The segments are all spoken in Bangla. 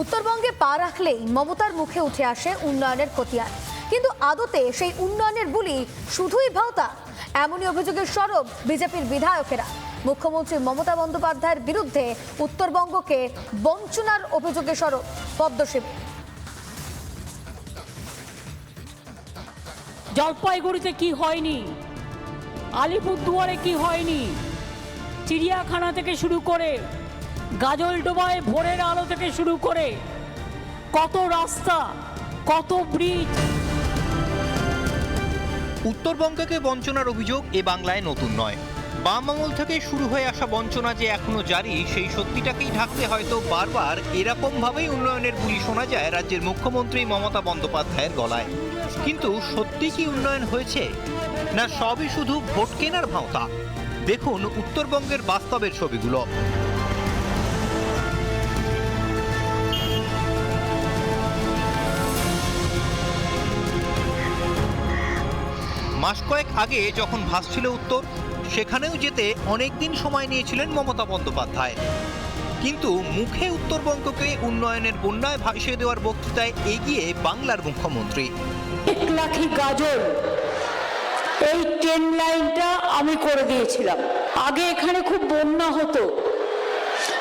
উত্তরবঙ্গে পা রাখলেই মমতার মুখে উঠে আসে উন্নয়নের খতিয়ান। কিন্তু আদতে সেই উন্নয়নের বুলি শুধুই ভাওতা। এমনই অভিযোগের সরব বিজেপির বিধায়কেরা। মুখ্যমন্ত্রী মমতা বন্দ্যোপাধ্যায়ের বিরুদ্ধে উত্তরবঙ্গকে বঞ্চনার অভিযোগে সরব পদ্মশিব জলপাইগুড়িতে কি হয়নি? আলিপুরদুয়ারে কি হয়নি? চিড়িয়াখানা থেকে শুরু করে গাজলডোবায় ভোরের আলো থেকে শুরু করে কত রাস্তা, কত ব্রিজ উত্তরবঙ্গকে বঞ্চনার অভিযোগ এ বাংলায় নতুন নয়। বাম আমল থেকে শুরু হয়ে আসা বঞ্চনা যে এখনও জারি, সেই সত্যিটাকেই ঢাকতে হয়তো বারবার এরকম ভাবেই উন্নয়নের বুলি শোনা যায় রাজ্যের মুখ্যমন্ত্রী মমতা বন্দ্যোপাধ্যায়ের গলায়। কিন্তু সত্যি কি উন্নয়ন হয়েছে? না সবই শুধু ভোট কেনার ভাওতা? দেখুন উত্তরবঙ্গের বাস্তবের ছবিগুলো। মাস কয়েক আগে যখন ভাসছিল উত্তর, সেখানেও যেতে অনেক দিন সময় নিয়েছিলেন মমতা বন্দ্যোপাধ্যায়। কিন্তু মুখে উত্তরবঙ্গকে উন্নয়নের বন্যায় ভাসিয়ে দেওয়ার বক্তৃতায় এগিয়ে বাংলার মুখ্যমন্ত্রী। এক লাখি গাজল এই ট্রেন লাইনটা আমি করে দিয়েছিলাম। আগে এখানে খুব বন্যা হতো।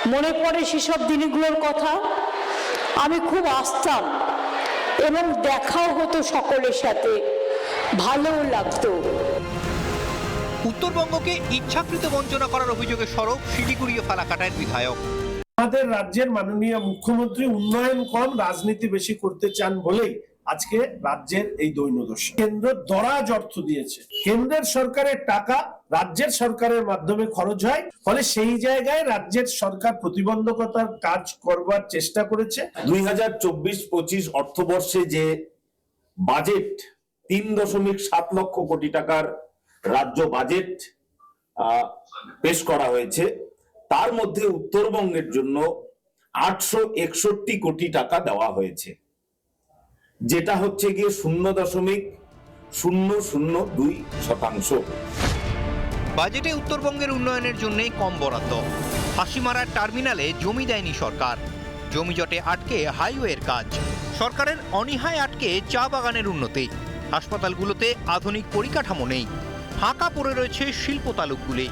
মনে পড়ে সেসব দিনগুলোর কথা। আমি খুব আসতাম এবং দেখাও হতো সকলের সাথে। ভালোও লাগতো। উত্তরবঙ্গকে ইচ্ছাকৃত বঞ্চনা করার অভিযোগে সরব শিলিগুড়ি ফালাকাটার বিধায়ক। আমাদের রাজ্যের মাননীয় মুখ্যমন্ত্রী উন্নয়ন কম রাজনীতি বেশি করতে চান বলেই আজকে রাজ্যের এই দৈন্যদশা কেন্দ্র দরাজ অর্থ দিয়েছে। কেন্দ্রের সরকারের টাকা রাজ্যের সরকারের মাধ্যমে খরচ হয় ফলে সেই জায়গায় রাজ্যের সরকার প্রতিবন্ধকতার কাজ করবার চেষ্টা করেছে। দুই হাজার চব্বিশ পঁচিশ অর্থবর্ষে যে বাজেট তিন দশমিক সাত লক্ষ কোটি টাকার রাজ্য বাজেট পেশ করা হয়েছে। তার মধ্যে উত্তরবঙ্গের জন্য আটশো একষট্টি কোটি টাকা দেওয়া হয়েছে। যেটা হচ্ছে গিয়ে শূন্য দশমিক শূন্য শূন্য দুই শতাংশ। বাজেটে উত্তরবঙ্গের উন্নয়নের জন্যই কম বরাদ্দ। হাসিমারার টার্মিনালে জমি দেয়নি সরকার। জমিজটে আটকে হাইওয়ের কাজ। সরকারের অনীহায় আটকে চা বাগানের উন্নতি। হাসপাতালগুলোতে আধুনিক পরিকাঠামো নেই। ফাঁকা পড়ে রয়েছে শিল্প তালুকগুলি।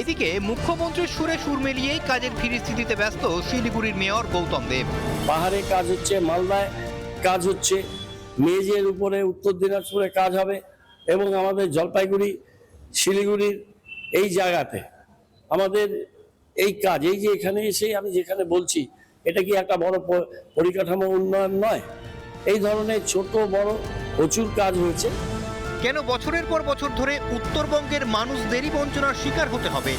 এদিকে মুখ্যমন্ত্রীর সুরে সুর মিলিয়েই কাজের ফিরিস্তি দিতে ব্যস্ত শিলিগুড়ির মেয়র গৌতম দেব। পাহাড়ে কাজ হচ্ছে, মালদায় কাজ হচ্ছে, মেজের উপরে উত্তর দিনাজপুরে কাজ হবে এবং আমাদের জলপাইগুড়ি, শিলিগুড়ির এই জায়গাতে আমাদের এই কাজ, এই যে এখানে এসে আমি যেখানে বলছি, এটা কি একটা বড় পরিকাঠামো উন্নয়ন নয়? এই ধরনের ছোট, বড় প্রচুর কাজ হয়েছে। কেন বছরের পর বছর ধরে উত্তরবঙ্গের মানুষদেরই বঞ্চনার শিকার হতে হবে?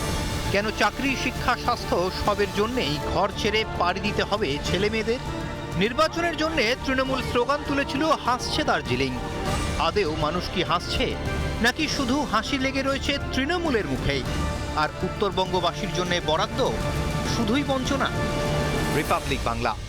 কেন চাকরি, শিক্ষা, স্বাস্থ্য সবের জন্যেই ঘর ছেড়ে পাড়ি দিতে হবে ছেলে মেয়েদের নির্বাচনের জন্য তৃণমূল স্লোগান তুলেছিল হাসছে দার্জিলিং। আদেও মানুষ কি হাসছে? নাকি শুধু হাসি লেগে রয়েছে তৃণমূলের মুখেই আর উত্তরবঙ্গবাসীর জন্য বরাদ্দ শুধুই বঞ্চনা? রিপাবলিক বাংলা।